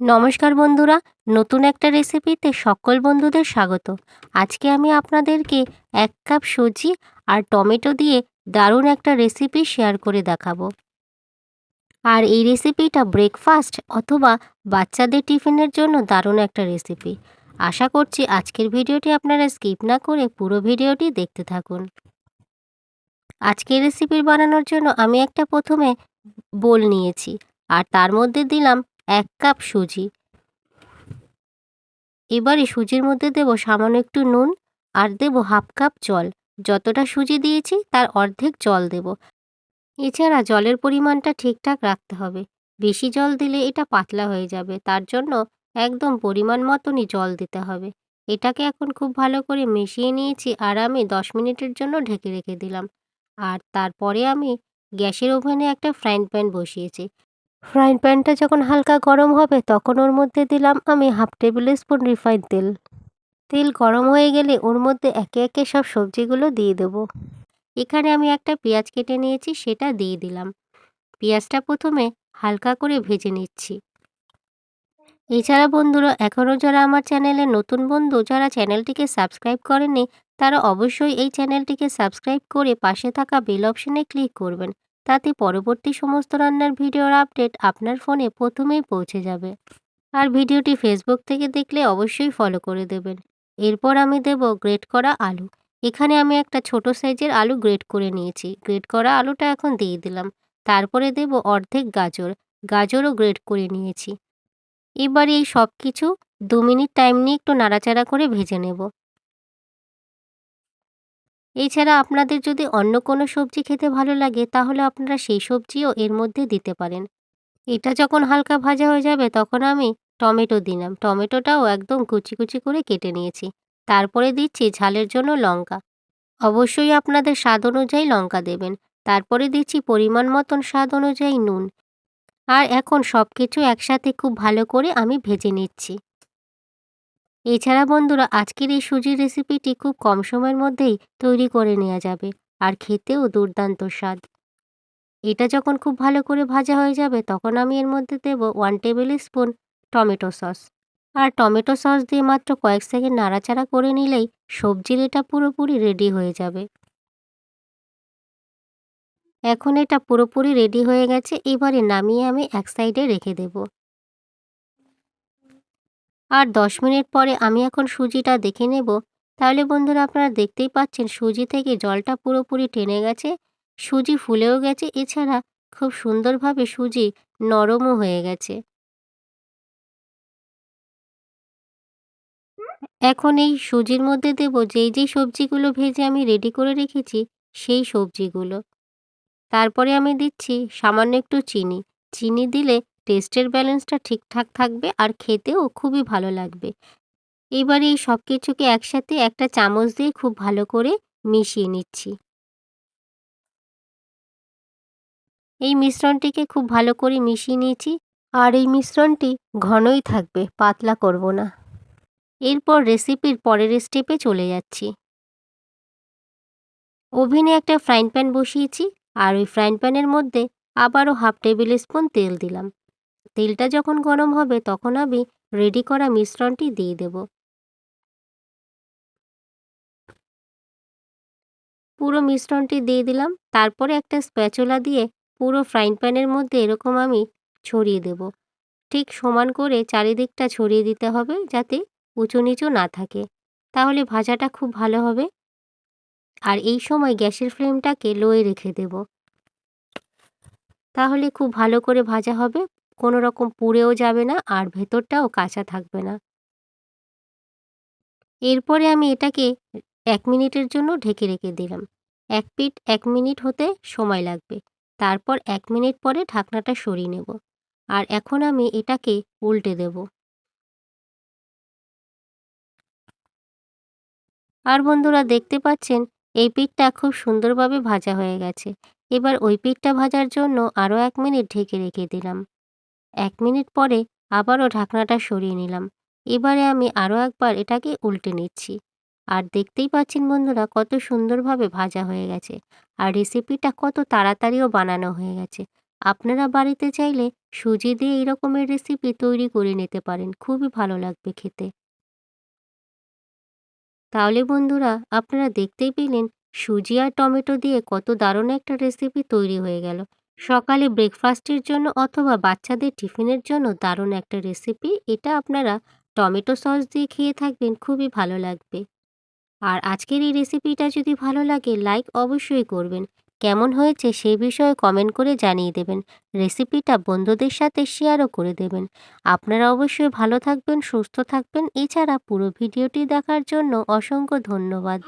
নমস্কার বন্ধুরা, নতুন একটা রেসিপিতে সকল বন্ধুদের স্বাগত। আজকে আমি আপনাদেরকে এক কাপ সুজি আর টমেটো দিয়ে দারুণ একটা রেসিপি শেয়ার করে দেখাবো। আর এই রেসিপিটা ব্রেকফাস্ট অথবা বাচ্চাদের টিফিনের জন্য দারুণ একটা রেসিপি। আশা করছি আজকের ভিডিওটি আপনারা স্কিপ না করে পুরো ভিডিওটি দেখতে থাকুন। আজকের রেসিপির বানানোর জন্য আমি একটা প্রথমে বোল নিয়েছি আর তার মধ্যে দিলাম এক কাপ সুজি। এবারে সুজির মধ্যে দেব সামান্য একটু নুন আর দেব হাফ কাপ জল। যতটা সুজি দিয়েছি তার অর্ধেক জল দেব। এছাড়া জলের পরিমাণটা ঠিকঠাক রাখতে হবে। বেশি জল দিলে এটা পাতলা হয়ে যাবে, তার জন্য একদম পরিমাণ মতনই জল দিতে হবে। এটাকে এখন খুব ভালো করে মিশিয়ে নিয়েছি আর আমি দশ মিনিটের জন্য ঢেকে রেখে দিলাম। আর তারপরে আমি গ্যাসের ওভেনে একটা ফ্রাইং প্যান বসিয়েছি। ফ্রাইং প্যানটা যখন হালকা গরম হবে, তখন ওর মধ্যে দিলাম আমি হাফ টেবিল স্পুন রিফাইন তেল। তেল গরম হয়ে গেলে ওর মধ্যে একে একে সব সবজিগুলো দিয়ে দেব। এখানে আমি একটা পেঁয়াজ কেটে নিয়েছি, সেটা দিয়ে দিলাম। পেঁয়াজটা প্রথমে হালকা করে ভেজে নিচ্ছি। এছাড়া বন্ধুরা, এখনও যারা আমার চ্যানেলে নতুন বন্ধু, যারা চ্যানেলটিকে সাবস্ক্রাইব করেনি তারা অবশ্যই এই চ্যানেলটিকে সাবস্ক্রাইব করে পাশে থাকা বেল অপশনে ক্লিক করবেন। তাতে পরবর্তী সমস্ত রান্নার ভিডিওর আপডেট আপনার ফোনে প্রথমেই পৌঁছে যাবে। আর ভিডিওটি ফেসবুক থেকে দেখলে অবশ্যই ফলো করে দেবেন। এরপর আমি দেব গ্রেট করা আলু। এখানে আমি একটা ছোট সাইজের আলু গ্রেট করে নিয়েছি। গ্রেট করা আলুটা এখন দিয়ে দিলাম। তারপরে দেব অর্ধেক গাজর। গাজরও গ্রেট করে নিয়েছি। এবার এই সব কিছু দু মিনিট টাইম নিয়ে একটু নাড়াচাড়া করে ভেজে নেব। এছাড়া আপনাদের যদি অন্য কোনো সবজি খেতে ভালো লাগে, তাহলে আপনারা সেই সবজিও এর মধ্যে দিতে পারেন। এটা যখন হালকা ভাজা হয়ে যাবে, তখন আমি টমেটো দিলাম। টমেটোটাও একদম কুচি কুচি করে কেটে নিয়েছি। তারপরে দিচ্ছি ঝালের জন্য লঙ্কা। অবশ্যই আপনাদের স্বাদ অনুযায়ী লঙ্কা দেবেন। তারপরে দিচ্ছি পরিমাণ মতন স্বাদ অনুযায়ী নুন। আর এখন সব কিছু একসাথে খুব ভালো করে আমি ভেজে নিচ্ছি। এছাড়া বন্ধুরা, আজকের এই সুজির রেসিপিটি খুব কম সময়ের মধ্যেই তৈরি করে নেওয়া যাবে আর খেতেও দুর্দান্ত স্বাদ। এটা যখন খুব ভালো করে ভাজা হয়ে যাবে, তখন আমি এর মধ্যে দেব one tablespoon tomato sauce আর টমেটো সস দিয়ে মাত্র কয়েক সেকেন্ড নাড়াচাড়া করে নিলেই সবজির এটা পুরোপুরি রেডি হয়ে যাবে। এখন এটা পুরোপুরি রেডি হয়ে গেছে, এবারে নামিয়ে আমি এক সাইডে রেখে দেব। আর দশ মিনিট পরে আমি এখন সুজিটা দেখে নেব। তাহলে বন্ধুরা আপনারা দেখতেই পাচ্ছেন সুজি থেকে জলটা পুরোপুরি টেনে গেছে। সুজি ফুলেও গেছে, এছাড়া খুব সুন্দরভাবে সুজি নরমও হয়ে গেছে। এখন এই সুজির মধ্যে দেব যেই যেই সবজিগুলো ভেজে আমি রেডি করে রেখেছি, সেই সবজিগুলো। তারপরে আমি দিচ্ছি সামান্য একটু চিনি। চিনি দিলে টেস্টের ব্যালেন্সটা ঠিকঠাক থাকবে আর খেতেও খুবই ভালো লাগবে। এবার এই সব কিছুকে একসাথে একটা চামচ দিয়ে খুব ভালো করে মিশিয়ে নিচ্ছি। এই মিশ্রণটিকে খুব ভালো করে মিশিয়ে নিয়েছি আর এই মিশ্রণটি ঘনই থাকবে, পাতলা করব না। এরপর রেসিপির পরের স্টেপে চলে যাচ্ছি। ওভেনে একটা ফ্রাইং প্যান বসিয়েছি আর ওই ফ্রাইং প্যানের মধ্যে আবারও হাফ টেবিল স্পুন তেল দিলাম। তেলটা যখন গরম হবে তখন আমি রেডি করা মিশ্রণটি দিয়ে দেব। পুরো মিশ্রণটি দিয়ে দিলাম, তারপরে একটা স্প্যাচুলা দিয়ে পুরো ফ্রাইং প্যানের মধ্যে এরকম আমি ছড়িয়ে দেব। ঠিক সমান করে চারিদিকটা ছড়িয়ে দিতে হবে যাতে উঁচু নিচু না থাকে। তাহলে ভাজাটা খুব ভালো হবে। আর এই সময় গ্যাসের ফ্লেমটাকে লোয়ে রেখে দেব। তাহলে খুব ভালো করে ভাজা হবে। কোনো রকম পুড়েও যাবে না আর ভেতরটাও কাঁচা থাকবে না। এরপরে আমি এটাকে এক মিনিটের জন্য ঢেকে রেখে দিলাম। এক পিঠ এক মিনিট হতে সময় লাগবে। তারপর এক মিনিট পরে ঢাকনাটা সরিয়ে নেব। আর এখন আমি এটাকে উল্টে দেব। আর বন্ধুরা দেখতে পাচ্ছেন, এই পিঠটা খুব সুন্দরভাবে ভাজা হয়ে গেছে। এবার ওই পিঠটা ভাজার জন্য আরও এক মিনিট ঢেকে রেখে দিলাম। এক মিনিট পরে আবারও ঢাকনাটা সরিয়ে নিলাম। এবারে আমি আরও একবার এটাকে উল্টে নিচ্ছি। আর দেখতেই পাচ্ছেন বন্ধুরা, কত সুন্দরভাবে ভাজা হয়ে গেছে। আর রেসিপিটা কত তাড়াতাড়িও বানানো হয়ে গেছে। আপনারা বাড়িতে চাইলে সুজি দিয়ে এই রকমের রেসিপি তৈরি করে নিতে পারেন। খুবই ভালো লাগবে খেতে। তাহলে বন্ধুরা, আপনারা দেখতেই পেলেন সুজি আর টমেটো দিয়ে কত দারুণ একটা রেসিপি তৈরি হয়ে গেল। সকালে ব্রেকফাস্টের জন্য অথবা বাচ্চাদের টিফিনের জন্য দারুণ একটা রেসিপি এটা আপনারা টমেটো সস দিয়ে খেয়ে থাকবেন, খুবই ভালো লাগবে। আর আজকের এই রেসিপিটা যদি ভালো লাগে লাইক অবশ্যই করবেন। কেমন হয়েছে সেই বিষয়ে কমেন্ট করে জানিয়ে দেবেন। রেসিপিটা বন্ধুদের সাথে শেয়ারও করে দেবেন। আপনারা অবশ্যই ভালো থাকবেন, সুস্থ থাকবেন। এছাড়া পুরো ভিডিওটি দেখার জন্য অসংখ্য ধন্যবাদ।